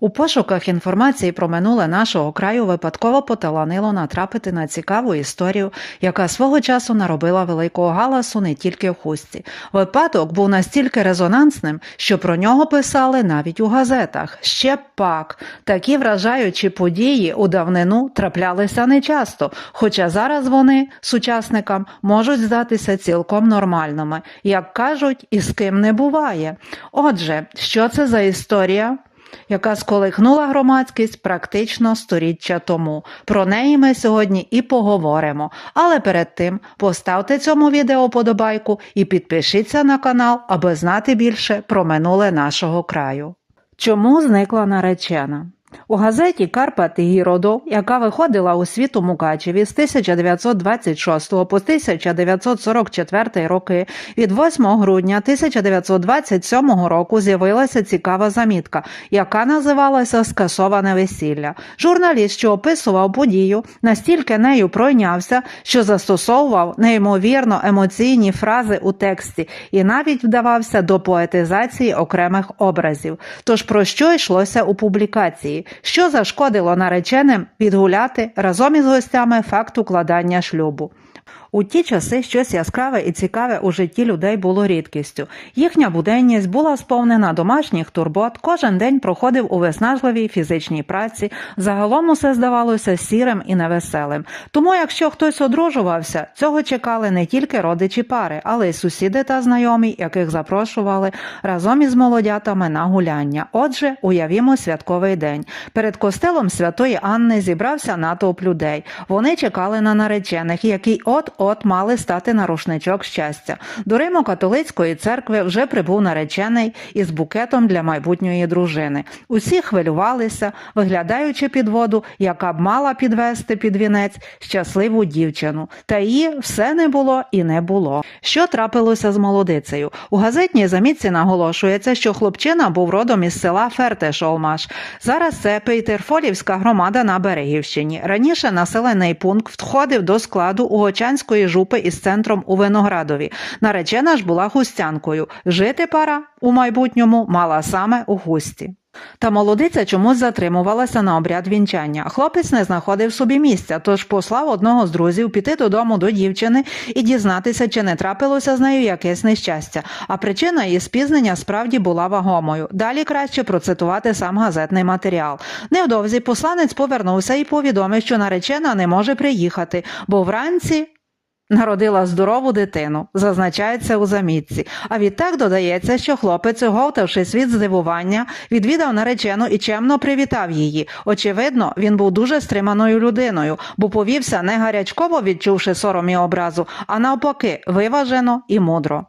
У пошуках інформації про минуле нашого краю випадково поталанило натрапити на цікаву історію, яка свого часу наробила великого галасу не тільки в хустці. Випадок був настільки резонансним, що про нього писали навіть у газетах. Ще пак такі вражаючі події у давнину траплялися нечасто, хоча зараз вони сучасникам можуть здатися цілком нормальними, як кажуть, і з ким не буває. Отже, що це за історія? Яка сколихнула громадськість практично сторіччя тому. Про неї ми сьогодні і поговоримо. Але перед тим поставте цьому відео подобайку і підпишіться на канал, аби знати більше про минуле нашого краю. Чому зникла наречена? У газеті Карпати Гіродов, яка виходила у світ у Мукачеві з 1926 по 1944 роки, від 8 грудня 1927 року з'явилася цікава замітка, яка називалася Скасоване весілля. Журналіст, що описував подію, настільки нею пройнявся, що застосовував неймовірно емоційні фрази у тексті і навіть вдавався до поетизації окремих образів. Тож про що йшлося у публікації? Що зашкодило нареченим відгуляти разом із гостями факт укладання шлюбу. У ті часи щось яскраве і цікаве у житті людей було рідкістю. Їхня буденність була сповнена домашніх турбот, кожен день проходив у виснажливій фізичній праці, загалом усе здавалося сірим і невеселим. Тому, якщо хтось одружувався, цього чекали не тільки родичі пари, але й сусіди та знайомі, яких запрошували разом із молодятами на гуляння. Отже, уявімо святковий день. Перед костелом святої Анни зібрався натовп людей. Вони чекали на наречених, які от от мали стати на рушничок щастя. До Римо-католицької церкви вже прибув наречений із букетом для майбутньої дружини. Усі хвилювалися, виглядаючи під воду, яка б мала підвести під вінець щасливу дівчину. Та її все не було і не було. Що трапилося з молодицею? У газетній замітці наголошується, що хлопчина був родом із села Фертешолмаш. Зараз це Пейтерфолівська громада на Берегівщині. Раніше населений пункт входив до складу Угочанської жупи із центром у Виноградові. Наречена ж була хустянкою. Жити пара у майбутньому мала саме у хусті. Та молодиця чомусь затримувалася на обряд вінчання. Хлопець не знаходив собі місця, тож послав одного з друзів піти додому до дівчини і дізнатися, чи не трапилося з нею якесь нещастя. А причина її спізнення справді була вагомою. Далі краще процитувати сам газетний матеріал. Невдовзі посланець повернувся і повідомив, що наречена не може приїхати, бо вранці. Народила здорову дитину, зазначається у замітці. А відтак додається, що хлопець, оговтавшись від здивування, відвідав наречену і чемно привітав її. Очевидно, він був дуже стриманою людиною, бо повівся не гарячково, відчувши сором і образу, а навпаки, виважено і мудро.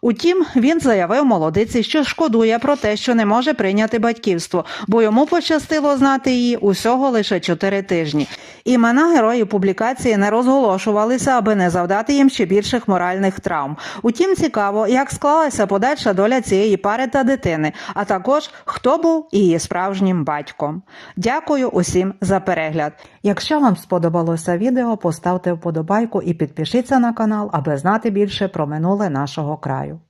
Утім, він заявив молодиці, що шкодує про те, що не може прийняти батьківство, бо йому пощастило знати її усього лише чотири тижні. Імена героїв публікації не розголошувалися, аби не завдати їм ще більших моральних травм. Утім, цікаво, як склалася подальша доля цієї пари та дитини, а також хто був її справжнім батьком. Дякую усім за перегляд. Якщо вам сподобалося відео, поставте вподобайку і підпишіться на канал, аби знати більше про минуле нашого краю.